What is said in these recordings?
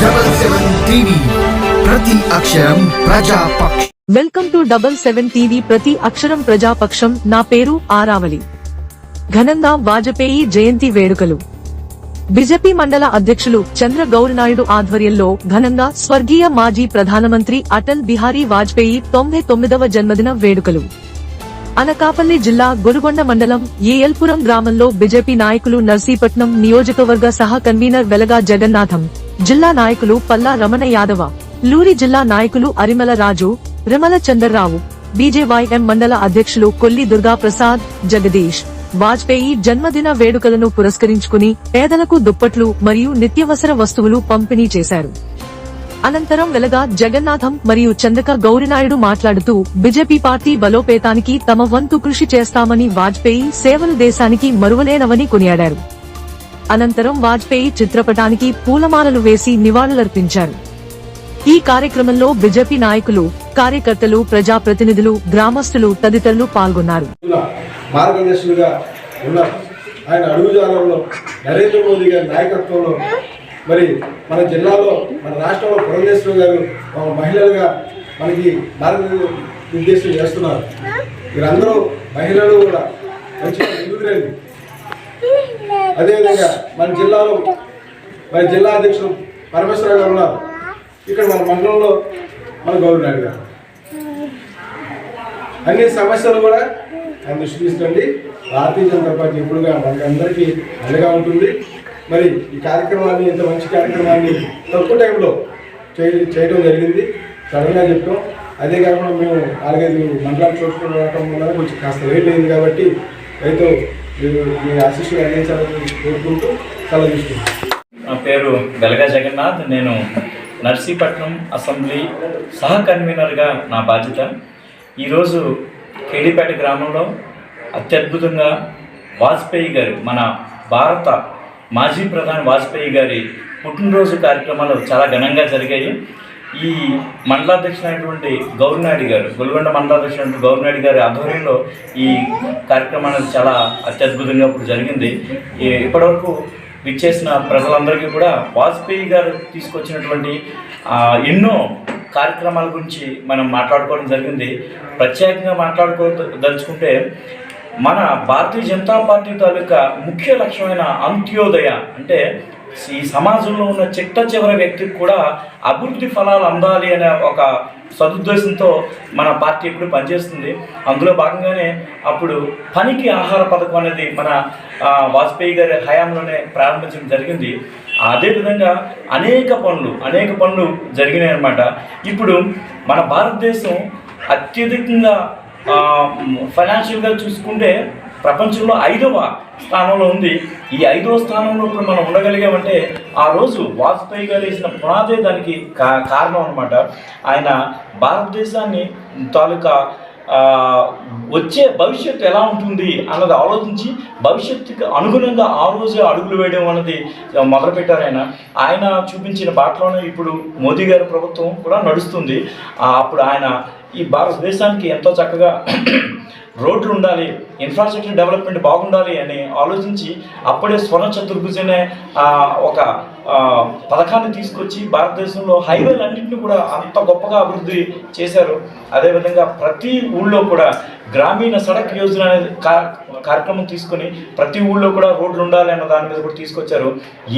Double seven TV ప్రతి అక్షరం ప్రజాపక్ష welcome to double seven TV ప్రతి అక్షరం ప్రజాపక్షం నా పేరు ఆరావలి ఘనంగా వాజపేయి జయంతి వేడుకలు బిజెపి మండల అధ్యక్షులు చంద్ర గౌరనాయుడు ఆధ్వర్యంలో ఘనంగా స్వర్గీయ మాజీ ప్రధానమంత్రి అటల్ బిహారీ వాజ్పేయి తొంభై తొమ్మిదవ జన్మదిన వేడుకలు. అనకాపల్లి జిల్లా గురుగొండ మండలం ఏఎల్పురం గ్రామంలో బిజెపి నాయకులు నర్సీపట్నం నియోజకవర్గ సహా కన్వీనర్ వెలగా జగన్నాథం జిల్లా నాయకులు పల్లా రమణ యాదవ లూరి జిల్లా నాయకులు అరిమల రాజు రిమల చందర్రావు బీజేవైఎం మండల అధ్యక్షులు కొల్లి దుర్గా ప్రసాద్ జగదీష్. వాజ్పేయి జన్మదిన వేడుకలను పురస్కరించుకుని పేదలకు దుప్పట్లు మరియు నిత్యవసర వస్తువులు పంపిణీ చేశారు. అనంతరం వెలగా జగన్నాథం మరియు చందక గౌరినాయుడు మాట్లాడుతూ బీజేపీ పార్టీ బలోపేతానికి తమ వంతు కృషి చేస్తామని వాజ్పేయి సేవలు దేశానికి మరువలేనవని కొనియాడారు. అనంతరం వాజ్పేయి చిత్రపటానికి పూలమాలలు వేసి నివాళులర్పించారు. ఈ కార్యక్రమంలో బీజేపీ నాయకులు కార్యకర్తలు ప్రజాప్రతినిధులు గ్రామస్తులు తదితరులు పాల్గొన్నారు. మార్గదర్శులుగా ఉన్నారు ఆయన అడుగుజాలంలో నరేంద్ర మోదీ గారి నాయకత్వంలో మరి మన జిల్లాలో మన రాష్ట్రంలో పురంధేశ్వర గారు మహిళలుగా మనకి మార్గనిర్దేశం చేస్తున్నారు. మీరందరూ మహిళలు కూడా మంచిగా ముందుకు రండి అదేవిధంగా మన జిల్లాలో మన జిల్లా అధ్యక్షులు పరమేశ్వర గారు ఉన్నారు. ఇక్కడ మన మండలంలో మన గౌరవ గారు. అన్ని సమస్యలు కూడా ఆయన దృష్టి తీసుకోండి. భారతీయ జనతా పార్టీ ఎప్పుడుగా మనకి అందరికీ అండగా ఉంటుంది. మరి ఈ కార్యక్రమాన్ని ఇంత మంచి కార్యక్రమాన్ని తక్కువ టైంలో చేయ చేయడం జరిగింది. సడన్గా చెప్పాం. అదే కాకుండా మేము నాలుగైదు మండలాలు చూసుకుని రావటం వల్ల కొంచెం కాస్త లేట్ అయింది కాబట్టి రైతు మీరు మీ ఆశీస్సులు అందించాలని కోరుకుంటూ సెలవు తీసుకుంటాం నా పేరు వెలగా జగన్నాథ్. నేను నర్సీపట్నం అసెంబ్లీ సహ కన్వీనర్గా నా బాధ్యత. ఈరోజు కేడిపేట గ్రామంలో అత్యద్భుతంగా వాజ్పేయి గారు మన భారత మాజీ ప్రధాని వాజ్పేయి గారి పుట్టినరోజు కార్యక్రమాలు చాలా ఘనంగా జరిగాయి. ఈ మండలాధ్యక్షుడైనటువంటి గౌరినాయుడు గారు గొల్గొండ మండలాధ్యక్షుడు గౌరినాయుడు గారి ఆధ్వర్యంలో ఈ కార్యక్రమాన్ని చాలా అత్యద్భుతంగా ఇప్పుడు జరిగింది. ఇప్పటివరకు విచ్చేసిన ప్రజలందరికీ కూడా వాజ్పేయి గారు తీసుకొచ్చినటువంటి ఎన్నో కార్యక్రమాల గురించి మనం మాట్లాడుకోవడం జరిగింది. ప్రత్యేకంగా మాట్లాడుకోదలుచుకుంటే మన భారతీయ జనతా పార్టీ తాలూకా ముఖ్య లక్ష్యమైన అంత్యోదయ అంటే ఈ సమాజంలో ఉన్న చిట్ట చివరి వ్యక్తికి కూడా అభివృద్ధి ఫలాలు అందాలి అనే ఒక సదుద్దేశంతో మన పార్టీ ఇప్పుడు పనిచేస్తుంది. అందులో భాగంగానే అప్పుడు పనికి ఆహార పథకం అనేది మన వాజ్పేయి గారి హయాంలోనే ప్రారంభించడం జరిగింది. అదేవిధంగా అనేక పనులు అనేక పనులు జరిగినాయి అన్నమాట ఇప్పుడు మన భారతదేశం అత్యధికంగా ఫైనాన్షియల్గా చూసుకుంటే ప్రపంచంలో ఐదవ స్థానంలో ఉంది. ఈ ఐదవ స్థానంలో ఇప్పుడు మనం ఉండగలిగామంటే ఆ రోజు వాజ్పేయి గారు వేసిన పునాదే దానికి కా కారణం అనమాట ఆయన భారతదేశాన్ని తాలూకా వచ్చే భవిష్యత్తు ఎలా ఉంటుంది అన్నది ఆలోచించి భవిష్యత్తుకి అనుగుణంగా ఆ రోజే అడుగులు వేయడం అన్నది మొదలుపెట్టారు ఆయన. ఆయన చూపించిన బాటలోనే ఇప్పుడు మోదీ గారి ప్రభుత్వం కూడా నడుస్తుంది. అప్పుడు ఆయన ఈ భారతదేశానికి ఎంతో చక్కగా రోడ్లు ఉండాలి ఇన్ఫ్రాస్ట్రక్చర్ డెవలప్మెంట్ బాగుండాలి అని ఆలోచించి అప్పుడే స్వర్ణ చతుర్భుజనే ఒక పథకాన్ని తీసుకొచ్చి భారతదేశంలో హైవేలన్నింటినీ కూడా అంత గొప్పగా అభివృద్ధి చేశారు. అదేవిధంగా ప్రతి ఊళ్ళో కూడా గ్రామీణ సడక్ యోజన అనేది కార్యక్రమం తీసుకొని ప్రతి ఊళ్ళో కూడా రోడ్లు ఉండాలి అన్న దాని మీద కూడా తీసుకొచ్చారు.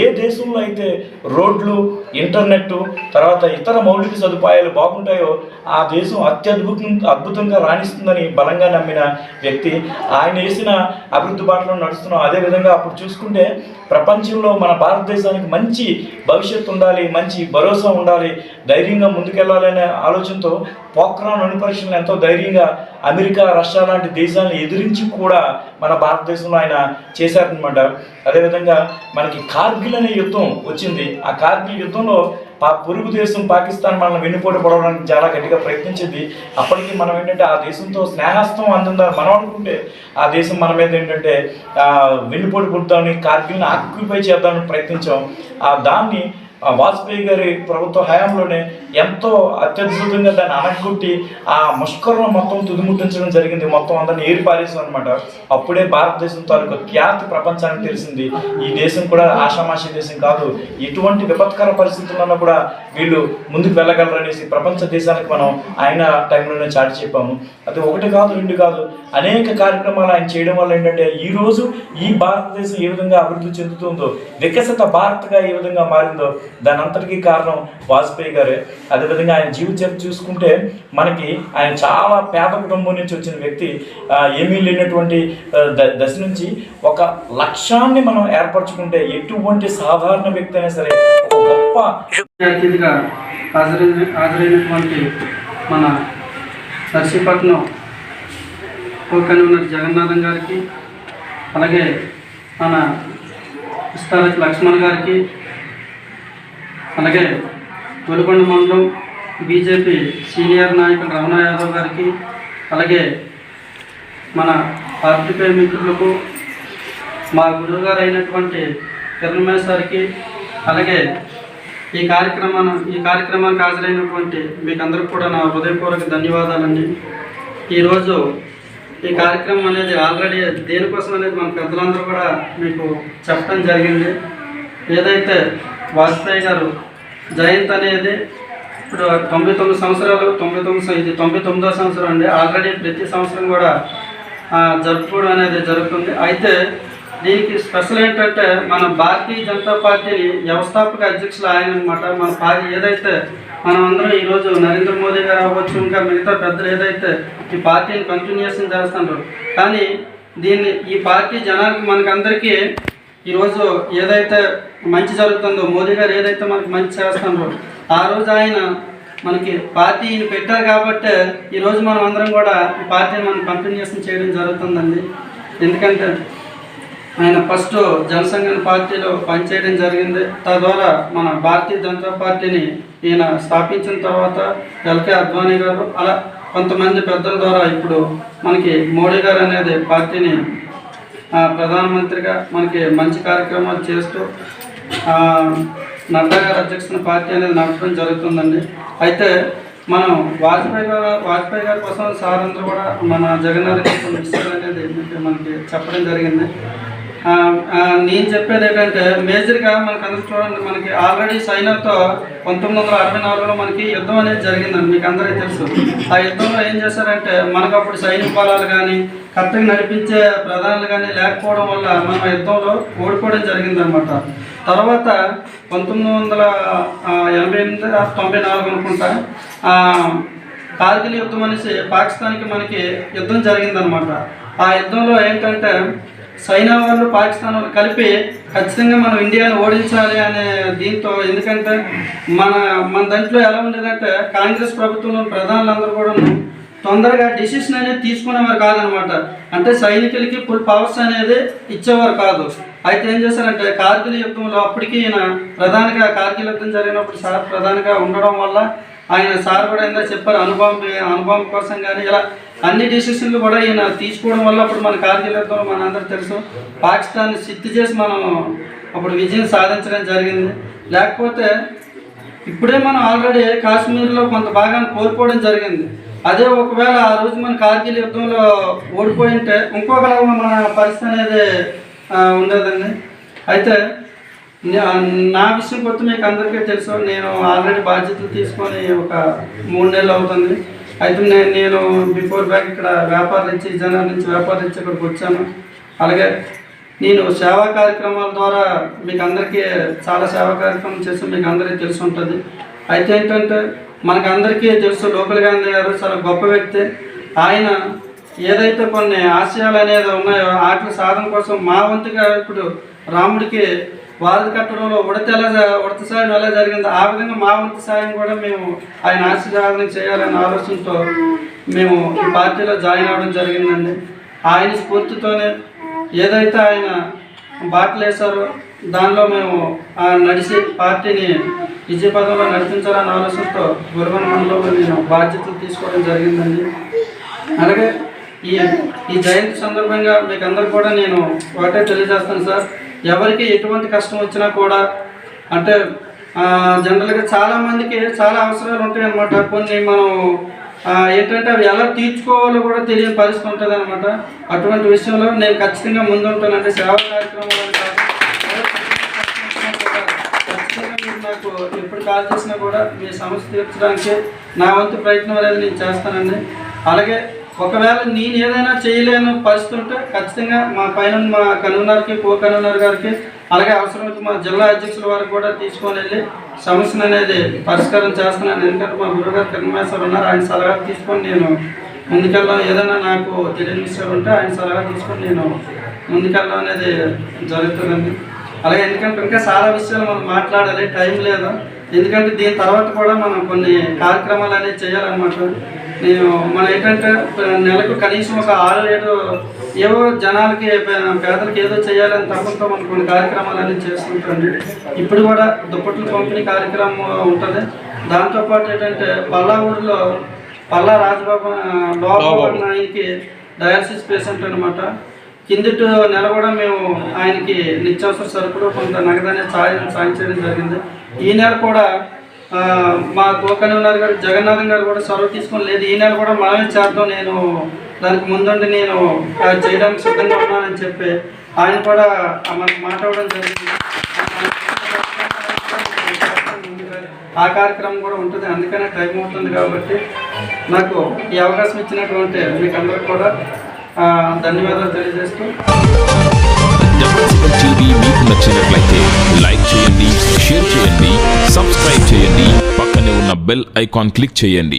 ఏ దేశంలో అయితే రోడ్లు ఇంటర్నెట్ తర్వాత ఇతర మౌలిక సదుపాయాలు బాగుంటాయో ఆ దేశం అత్యద్భుతం అద్భుతంగా రాణిస్తుందని బలంగా నమ్మిన వ్యక్తి ఆయన వేసిన అభివృద్ధి బాటలో నడుస్తున్నాం. అదేవిధంగా అప్పుడు చూసుకుంటే ప్రపంచంలో మన భారతదేశానికి మంచి భవిష్యత్తు ఉండాలి మంచి భరోసా ఉండాలి ధైర్యంగా ముందుకెళ్ళాలనే ఆలోచనతో పోఖ్రాన్ అణుపరీక్షలను ఎంతో ధైర్యంగా అమెరికా రష్యా లాంటి దేశాలను ఎదిరించి కూడా మన భారతదేశంలో ఆయన చేశారనమాట అదేవిధంగా మనకి కార్గిల్ అనే యుద్ధం వచ్చింది. ఆ కార్గిల్ యుద్ధంలో పా పొరుగు దేశం పాకిస్తాన్ మనల్ని వెన్నుపోటు పడవడానికి చాలా గట్టిగా ప్రయత్నించింది. అప్పటికి మనం ఏంటంటే ఆ దేశంతో స్నేహస్తం అందిందా మనం అనుకుంటే ఆ దేశం మన మీద ఏంటంటే వెన్నుపోటు పుడతామని కార్గిల్ని ఆక్యుపై చేద్దామని ప్రయత్నించాం. ఆ దాన్ని వాజ్పేయి గారి ప్రభుత్వ హయాంలోనే ఎంతో అత్యద్భుతంగా దాన్ని అనగొట్టి ఆ ముష్కరం మొత్తం తుదిముట్టించడం జరిగింది. మొత్తం అందరిని ఏరి పారేసాం అనమాట అప్పుడే భారతదేశం తాలూకు ఖ్యాతి ప్రపంచానికి తెలిసింది. ఈ దేశం కూడా ఆషామాషి దేశం కాదు. ఎటువంటి విపత్కర పరిస్థితుల్లో కూడా వీళ్ళు ముందుకు వెళ్ళగలరనేసి ప్రపంచ దేశానికి మనం ఆయన టైంలోనే చాటి చెప్పాము. అది ఒకటి కాదు రెండు కాదు. అనేక కార్యక్రమాలు ఆయన చేయడం వల్ల ఏంటంటే ఈ రోజు ఈ భారతదేశం ఏ విధంగా అభివృద్ధి చెందుతుందో వికసిత భారత్గా ఏ విధంగా మారిందో దాని అంతటికీ కారణం వాజ్పేయి గారే. అదేవిధంగా ఆయన జీవిత చరిత్ర చూసుకుంటే మనకి ఆయన చాలా పేద కుటుంబం నుంచి వచ్చిన వ్యక్తి ఏమీ లేనటువంటి ద- దశ నుంచి ఒక లక్ష్యాన్ని మనం ఏర్పరచుకుంటే ఎటువంటి సాధారణ వ్యక్తి అయినా సరే ఒక గొప్ప అతిథిగా హాజరైన హాజరైనటువంటి మన నర్సీపట్నం కో కన్వీనర్ జగన్నాథం గారికి అలాగే మన ఇస్తారత్ లక్ష్మణ్ గారికి అలాగే వెలుగొండ మండలం బీజేపీ సీనియర్ నాయకులు రమణ యాదవ్ గారికి అలాగే మన పార్టీపై మిత్రులకు మా గురువుగారు అయినటువంటి కిరణ్ సార్కి అలాగే ఈ కార్యక్రమాన్ని ఈ కార్యక్రమానికి హాజరైనటువంటి మీకందరికి కూడా నా హృదయపూర్వక ధన్యవాదాలండి. ఈరోజు ఈ కార్యక్రమం అనేది ఆల్రెడీ దేనికోసం అనేది మన పెద్దలందరూ కూడా మీకు చెప్పడం జరిగింది. ఏదైతే వాజ్పేయి గారు జయంత్ అనేది ఇప్పుడు తొంభై తొమ్మిది సంవత్సరాలు తొంభై తొమ్మిది ఇది తొంభై తొమ్మిదో సంవత్సరం అండి. ఆల్రెడీ ప్రతి సంవత్సరం కూడా జరుపుకోవడం అనేది జరుగుతుంది. అయితే దీనికి స్పెషల్ ఏంటంటే మన భారతీయ జనతా పార్టీని వ్యవస్థాపక అధ్యక్షులు ఆయన అనమాట మన పార్టీ ఏదైతే మనం అందరం ఈరోజు నరేంద్ర మోదీ గారు అవ్వచ్చు ఇంకా మిగతా పెద్దలు ఏదైతే ఈ పార్టీని కంటిన్యూషన్ చేస్తున్నారు కానీ దీన్ని ఈ పార్టీ జనానికి మనకందరికీ ఈరోజు ఏదైతే మంచి జరుగుతుందో మోదీ గారు ఏదైతే మనకి మంచి చేస్తున్నారో ఆ రోజు ఆయన మనకి పార్టీని పెట్టారు కాబట్టి ఈరోజు మనం అందరం కూడా ఈ పార్టీని మనం కంటిన్యూషన్ చేయడం జరుగుతుందండి. ఎందుకంటే ఆయన ఫస్ట్ జనసంఘం పార్టీలో పనిచేయడం జరిగింది. తద్వారా మన భారతీయ జనతా పార్టీని ఈయన స్థాపించిన తర్వాత ఎల్కే అద్వానీ గారు అలా కొంతమంది పెద్దల ద్వారా ఇప్పుడు మనకి మోడీ గారు అనేది పార్టీని ప్రధానమంత్రిగా మనకి మంచి కార్యక్రమాలు చేస్తూ నడ్డా గారి అధ్యక్షుని పార్టీ అనేది నడపడం జరుగుతుందండి. అయితే మనం వాజ్పేయి గారు వాజ్పేయి గారి కోసం సార్ అందరూ కూడా మన జగన్ గారి అనేది మనకి చెప్పడం జరిగింది. నేను చెప్పేది ఏంటంటే మేజర్గా మనకి అందరూ చూడండి మనకి ఆల్రెడీ చైనాతో పంతొమ్మిది వందల అరవై నాలుగులో మనకి యుద్ధం అనేది జరిగిందండి మీకు అందరికీ తెలుసు. ఆ యుద్ధంలో ఏం చేశారంటే మనకు అప్పుడు సైనిక బలాలు కానీ కరెక్ట్గా నడిపించే ప్రధానులు కానీ లేకపోవడం వల్ల మనం యుద్ధంలో ఓడిపోవడం జరిగిందనమాట తర్వాత పంతొమ్మిది వందల ఎనభై ఎనిమిది తొంభై నాలుగు అనుకుంటా కార్గిల్ యుద్ధం అనేసి పాకిస్తాన్కి మనకి యుద్ధం జరిగిందనమాట ఆ యుద్ధంలో ఏంటంటే చైనా వాళ్ళు పాకిస్తాన్ వాళ్ళు కలిపి ఖచ్చితంగా మనం ఇండియాని ఓడించాలి అనే దీంతో ఎందుకంటే మన మన దాంట్లో ఎలా ఉండేదంటే కాంగ్రెస్ ప్రభుత్వంలో ప్రధానులందరూ కూడా తొందరగా డిసిషన్ అనేది తీసుకునేవారు కాదనమాట. అంటే సైనికులకి ఫుల్ పవర్స్ అనేది ఇచ్చేవారు కాదు. అయితే ఏం చేశారంటే కార్గిల్ యుద్ధంలో అప్పటికి ఈయన ప్రధానిగా కార్గిల్ యుద్ధం జరిగినప్పుడు సార్ ప్రధానిగా ఉండడం వల్ల ఆయన సార్ కూడా ఏందో చెప్పారు అనుభవం అనుభవం కోసం కానీ ఇలా అన్ని డిసిషన్లు కూడా ఈయన తీసుకోవడం వల్ల అప్పుడు మన కార్గిల్ యుద్ధంలో మన అందరూ తెలుసు. పాకిస్తాన్ సిద్ధి చేసి మనం అప్పుడు విజయం సాధించడం జరిగింది. లేకపోతే ఇప్పుడే మనం ఆల్రెడీ కాశ్మీర్లో కొంత భాగాన్ని కోల్పోవడం జరిగింది. అదే ఒకవేళ ఆ రోజు మన కార్గిల్ యుద్ధంలో ఓడిపోయి ఉంటే ఇంకొకలా మన పరిస్థితి అనేది ఉండేదండి. అయితే నా- విషయం కొత్త మీకు అందరికీ తెలుసు. నేను ఆల్రెడీ బాధ్యతలు తీసుకొని ఒక మూడు నెలలు అవుతుంది. అయితే నేను నేను బిఫోర్ బ్యాక్ ఇక్కడ వ్యాపార నుంచి జనాల నుంచి వ్యాపార నుంచి ఇక్కడికి వచ్చాను. అలాగే నేను సేవా కార్యక్రమాల ద్వారా మీకు అందరికీ చాలా సేవా కార్యక్రమం చేసి మీకు అందరికీ తెలిసి ఉంటుంది. అయితే ఏంటంటే మనకు అందరికీ తెలుసు లోకల్ గాంధీ గారు చాలా గొప్ప వ్యక్తి. ఆయన ఏదైతే కొన్ని ఆశయాలు అనేది ఉన్నాయో వాటి సాధన కోసం మా వంతుగా ఇప్పుడు రాముడికి వారధి కట్టడంలో ఉడత ఎలా ఉడత సాయం ఎలా జరిగిందో ఆ విధంగా మా వంతు సాయం కూడా మేము ఆయన ఆశీర్వాదం చేయాలనే ఆలోచనతో మేము ఈ పార్టీలో జాయిన్ అవ్వడం జరిగిందండి. ఆయన స్ఫూర్తితోనే ఏదైతే ఆయన బాటలు వేశారో దానిలో మేము ఆ నడిచి పార్టీని విజయపదంలో నడిపించాలనే ఆలోచనతో గురువన మండలంలో నేను బాధ్యతలు తీసుకోవడం జరిగిందండి. అలాగే ఈ ఈ జయంతి సందర్భంగా మీకు అందరు కూడా నేను ఒకటే తెలియజేస్తాను సార్. ఎవరికి ఎటువంటి కష్టం వచ్చినా కూడా అంటే జనరల్గా చాలా మందికి చాలా అవసరాలు ఉంటాయి అనమాట కొన్ని మనం ఏంటంటే అవి ఎలా తీర్చుకోవాలో కూడా తెలియని పరిస్థితి ఉంటుంది అనమాట అటువంటి విషయంలో నేను ఖచ్చితంగా ముందుంటానంటే సేవా కార్యక్రమాలు నాకు ఎప్పుడు కాల్ చేసినా కూడా మీ సమస్య తీర్చడానికి నా వంతు ప్రయత్నం అనేది నేను చేస్తానండి. అలాగే ఒకవేళ నేను ఏదైనా చేయలేని పరిస్థితి ఉంటే ఖచ్చితంగా మా పైన మా కన్వీనర్కి కో కన్వీనర్ గారికి అలాగే అవసరమైతే మా జిల్లా అధ్యక్షుల వారికి కూడా తీసుకొని వెళ్ళి సమస్యను అనేది పరిష్కారం చేస్తున్నాను. ఎందుకంటే మా గురుగారు కన్మేశ్వర్ ఉన్నారు. ఆయన సలహా తీసుకొని నేను ముందుకెళ్ళడం ఏదైనా నాకు తెలియని విషయాలు ఉంటే ఆయన సలహా తీసుకొని నేను ముందుకెళ్ళడం అనేది జరుగుతుందండి. అలాగే ఎందుకంటే ఇంకా చాలా విషయాలు మనం మాట్లాడాలి టైం లేదు. ఎందుకంటే దీని తర్వాత కూడా మనం కొన్ని కార్యక్రమాలు అనేవి చేయాలన్నమాట. నేను మనం ఏంటంటే నెలకు కనీసం ఒక ఆరు ఏడు ఏవో జనాలకి పేదలకి పేదలకు ఏదో చేయాలని తప్పంతో మనం కొన్ని కార్యక్రమాలు అనేవి చేస్తుంటాండి ఇప్పుడు కూడా దుప్పట్లు పంపిణీ కార్యక్రమం ఉంటుంది. దాంతోపాటు ఏంటంటే పల్లా ఊరిలో పల్లా రాజబాబు బాబు ఆయనకి డయాలసిస్ పేషెంట్ అనమాట కిందటి నెల కూడా మేము ఆయనకి నిత్యావసర సరుకులు కొంత నగదాన్ని సాయం సాయం చేయడం జరిగింది. ఈ నెల కూడా మా మా ఉన్నారు గారు జగన్నాథం గారు కూడా చొరవ తీసుకొని లేదు. ఈ నెల కూడా మనమే చేద్దాం నేను దానికి ముందుండి నేను చేయడానికి సిద్ధంగా ఉన్నానని చెప్పి ఆయన కూడా మనకు మాట్లాడడం జరిగింది. ఆ కార్యక్రమం కూడా ఉంటుంది. అందుకనే టైం అవుతుంది కాబట్టి నాకు ఈ అవకాశం ఇచ్చినటువంటి మీకు అందరికి కూడా ధన్యవాదాలు తెలియజేస్తూ. టీవీ మీకు నచ్చినట్లయితే లైక్ చేయండి షేర్ చేయండి సబ్స్క్రైబ్ చేయండి పక్కనే ఉన్న బెల్ ఐకాన్ క్లిక్ చేయండి.